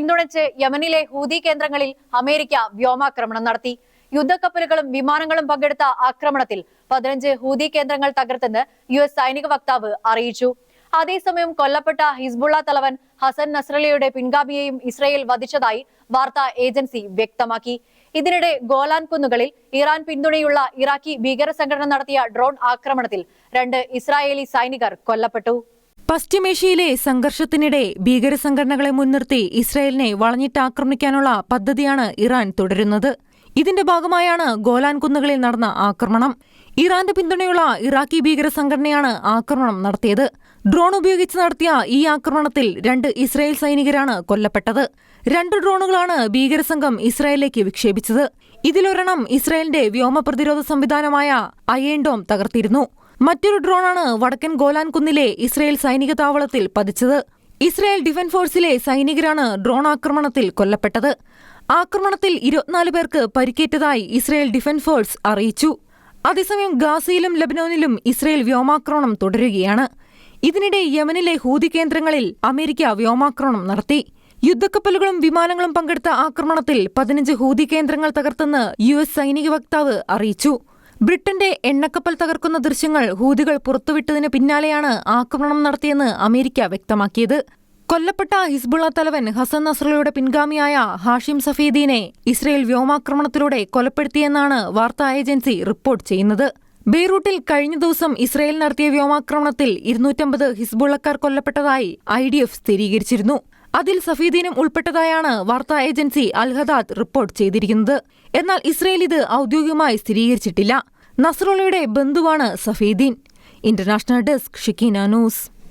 പിന്തുണച്ച് യമനിലെ ഹൂതി കേന്ദ്രങ്ങളിൽ അമേരിക്ക വ്യോമാക്രമണം നടത്തി. യുദ്ധക്കപ്പലുകളും വിമാനങ്ങളും പങ്കെടുത്ത ആക്രമണത്തിൽ പതിനഞ്ച് ഹൂതി കേന്ദ്രങ്ങൾ തകർത്തെന്ന് യു എസ് സൈനിക വക്താവ് അറിയിച്ചു. അതേസമയം കൊല്ലപ്പെട്ട ഹിസ്ബുള്ള തലവൻ ഹസൻ നസ്രലിയുടെ പിൻഗാമിയെയും ഇസ്രയേൽ വധിച്ചതായി വാർത്താ ഏജൻസി വ്യക്തമാക്കി. ഇതിനിടെ ഗോലാൻ കുന്നുകളിൽ ഇറാൻ പിന്തുണയുള്ള ഇറാഖി ഭീകര സംഘടന നടത്തിയ ഡ്രോൺ ആക്രമണത്തിൽ രണ്ട് ഇസ്രായേലി സൈനികർ കൊല്ലപ്പെട്ടു. പശ്ചിമേഷ്യയിലെ സംഘർഷത്തിനിടെ ഭീകര സംഘടനകളെ മുൻനിർത്തി ഇസ്രായേലിനെ വളഞ്ഞിട്ട് ആക്രമിക്കാനുള്ള പദ്ധതിയാണ് ഇറാൻ തുടരുന്നത്. ഇതിന്റെ ഭാഗമായാണ് ഗോലാൻ കുന്നുകളിൽ നടന്ന ആക്രമണം. ഇറാന്റെ പിന്തുണയുള്ള ഇറാഖി ഭീകര സംഘടനയാണ് ആക്രമണം നടത്തിയത്. ഡ്രോൺ ഉപയോഗിച്ച് നടത്തിയ ഈ ആക്രമണത്തിൽ രണ്ട് ഇസ്രായേൽ സൈനികരാണ് കൊല്ലപ്പെട്ടത്. രണ്ട് ഡ്രോണുകളാണ് ഭീകരസംഘം ഇസ്രായേലിലേക്ക് വിക്ഷേപിച്ചത്. ഇതിലൊരെണ്ണം ഇസ്രായേലിന്റെ വ്യോമ പ്രതിരോധ സംവിധാനമായ അയേൻഡോം തകർത്തിരുന്നു. മറ്റൊരു ഡ്രോണാണ് വടക്കൻ ഗോലാൻ കുന്നിലെ ഇസ്രയേൽ സൈനിക താവളത്തിൽ പതിച്ചത്. ഇസ്രയേൽ ഡിഫൻസ് ഫോഴ്സിലെ സൈനികരാണ് ഡ്രോൺ ആക്രമണത്തിൽ കൊല്ലപ്പെട്ടത്. ആക്രമണത്തിൽ ഇരുപത്തിനാല് പേർക്ക് പരിക്കേറ്റതായി ഇസ്രയേൽ ഡിഫൻസ് ഫോഴ്സ് അറിയിച്ചു. അതേസമയം ഗാസയിലും ലബനോനിലും ഇസ്രയേൽ വ്യോമാക്രമണം തുടരുകയാണ്. ഇതിനിടെ യമനിലെ ഹൂതി കേന്ദ്രങ്ങളിൽ അമേരിക്ക വ്യോമാക്രമണം നടത്തി. യുദ്ധക്കപ്പലുകളും വിമാനങ്ങളും പങ്കെടുത്ത ആക്രമണത്തിൽ പതിനഞ്ച് ഹൂതി കേന്ദ്രങ്ങൾ തകർത്തെന്ന് യു സൈനിക വക്താവ് അറിയിച്ചു. ബ്രിട്ടന്റെ എണ്ണക്കപ്പൽ തകർക്കുന്ന ദൃശ്യങ്ങൾ ഹൂതികൾ പുറത്തുവിട്ടതിന് പിന്നാലെയാണ് ആക്രമണം നടത്തിയെന്ന് അമേരിക്ക വ്യക്തമാക്കിയത്. കൊല്ലപ്പെട്ട ഹിസ്ബുള്ള തലവൻ ഹസൻ നസ്രലയുടെ പിൻഗാമിയായ ഹാഷിം സഫീദീനെ ഇസ്രയേൽ വ്യോമാക്രമണത്തിലൂടെ കൊലപ്പെടുത്തിയെന്നാണ് വാർത്താ ഏജൻസി റിപ്പോർട്ട് ചെയ്യുന്നത്. ബെയ്റൂട്ടിൽ കഴിഞ്ഞ ദിവസം ഇസ്രയേൽ നടത്തിയ വ്യോമാക്രമണത്തിൽ ഇരുന്നൂറ്റമ്പത് ഹിസ്ബുള്ളക്കാർ കൊല്ലപ്പെട്ടതായി ഐ സ്ഥിരീകരിച്ചിരുന്നു. അതിൽ സഫീദീനും ഉൾപ്പെട്ടതായാണ് വാർത്താ ഏജൻസി അൽഹദാദ് റിപ്പോർട്ട് ചെയ്തിരിക്കുന്നത്. എന്നാൽ ഇസ്രയേൽ ഇത് ഔദ്യോഗികമായി സ്ഥിരീകരിച്ചിട്ടില്ല. നസ്രോളയുടെ ബന്ധുവാണ് Safieddine. International desk Shikeena news.